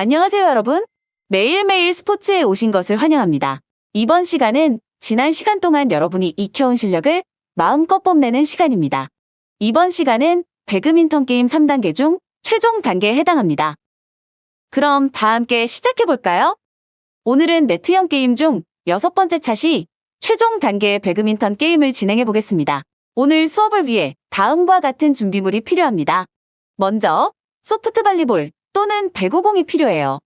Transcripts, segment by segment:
안녕하세요, 여러분. 매일매일 스포츠에 오신 것을 환영합니다. 이번 시간은 지난 시간 동안 여러분이 익혀온 실력을 마음껏 뽐내는 시간입니다. 이번 시간은 배드민턴 게임 3단계 중 최종 단계에 해당합니다. 그럼 다 함께 시작해볼까요? 오늘은 네트형 게임 중 여섯 번째 차시 최종 단계의 배드민턴 게임을 진행해보겠습니다. 오늘 수업을 위해 다음과 같은 준비물이 필요합니다. 먼저 소프트 발리볼 또는 배구공이 필요해요.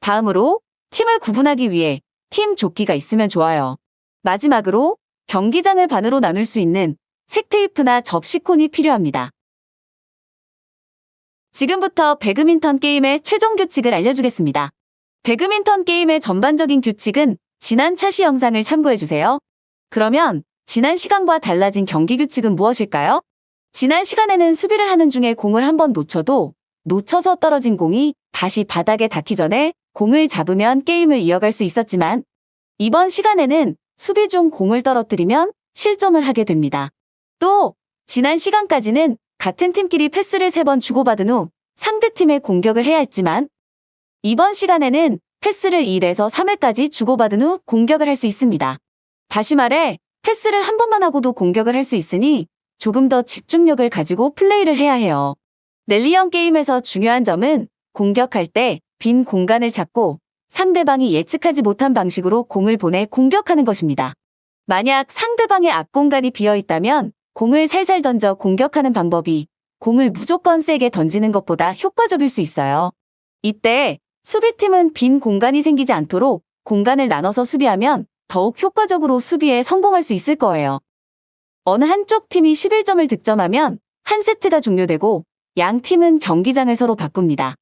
다음으로 팀을 구분하기 위해 팀 조끼가 있으면 좋아요. 마지막으로 경기장을 반으로 나눌 수 있는 색테이프나 접시콘이 필요합니다. 지금부터 배드민턴 게임의 최종 규칙을 알려주겠습니다. 배드민턴 게임의 전반적인 규칙은 지난 차시 영상을 참고해주세요. 그러면 지난 시간과 달라진 경기 규칙은 무엇일까요? 지난 시간에는 수비를 하는 중에 공을 한번 놓쳐도 놓쳐서 떨어진 공이 다시 바닥에 닿기 전에 공을 잡으면 게임을 이어갈 수 있었지만 이번 시간에는 수비 중 공을 떨어뜨리면 실점을 하게 됩니다. 또 지난 시간까지는 같은 팀끼리 패스를 3번 주고받은 후 상대팀의 공격을 해야 했지만 이번 시간에는 패스를 1에서 3회까지 주고받은 후 공격을 할 수 있습니다. 다시 말해 패스를 한 번만 하고도 공격을 할 수 있으니 조금 더 집중력을 가지고 플레이를 해야 해요. 랠리형 게임에서 중요한 점은 공격할 때 빈 공간을 찾고 상대방이 예측하지 못한 방식으로 공을 보내 공격하는 것입니다. 만약 상대방의 앞 공간이 비어 있다면 공을 살살 던져 공격하는 방법이 공을 무조건 세게 던지는 것보다 효과적일 수 있어요. 이때 수비팀은 빈 공간이 생기지 않도록 공간을 나눠서 수비하면 더욱 효과적으로 수비에 성공할 수 있을 거예요. 어느 한쪽 팀이 11점을 득점하면 한 세트가 종료되고 양 팀은 경기장을 서로 바꿉니다.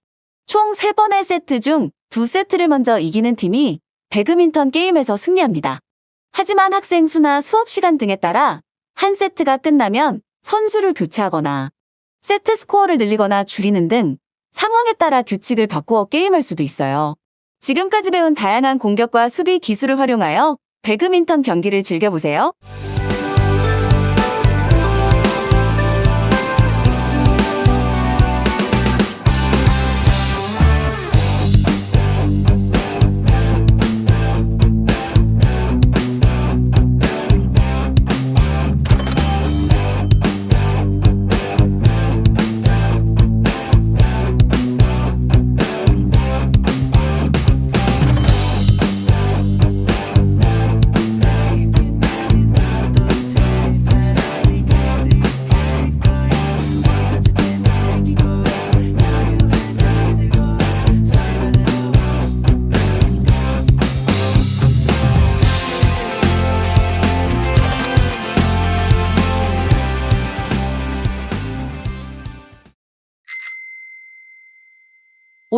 총 3번의 세트 중 2세트를 먼저 이기는 팀이 배드민턴 게임에서 승리합니다. 하지만 학생 수나 수업 시간 등에 따라 한 세트가 끝나면 선수를 교체하거나 세트 스코어를 늘리거나 줄이는 등 상황에 따라 규칙을 바꾸어 게임할 수도 있어요. 지금까지 배운 다양한 공격과 수비 기술을 활용하여 배드민턴 경기를 즐겨보세요.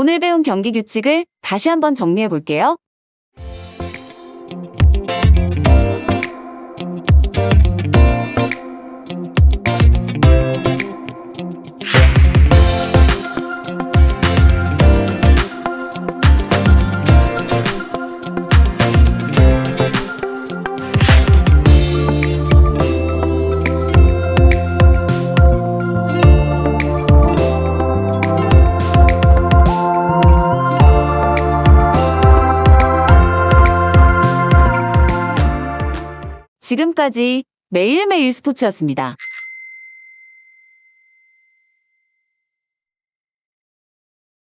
오늘 배운 경기 규칙을 다시 한번 정리해 볼게요. 지금까지 매일매일 스포츠였습니다.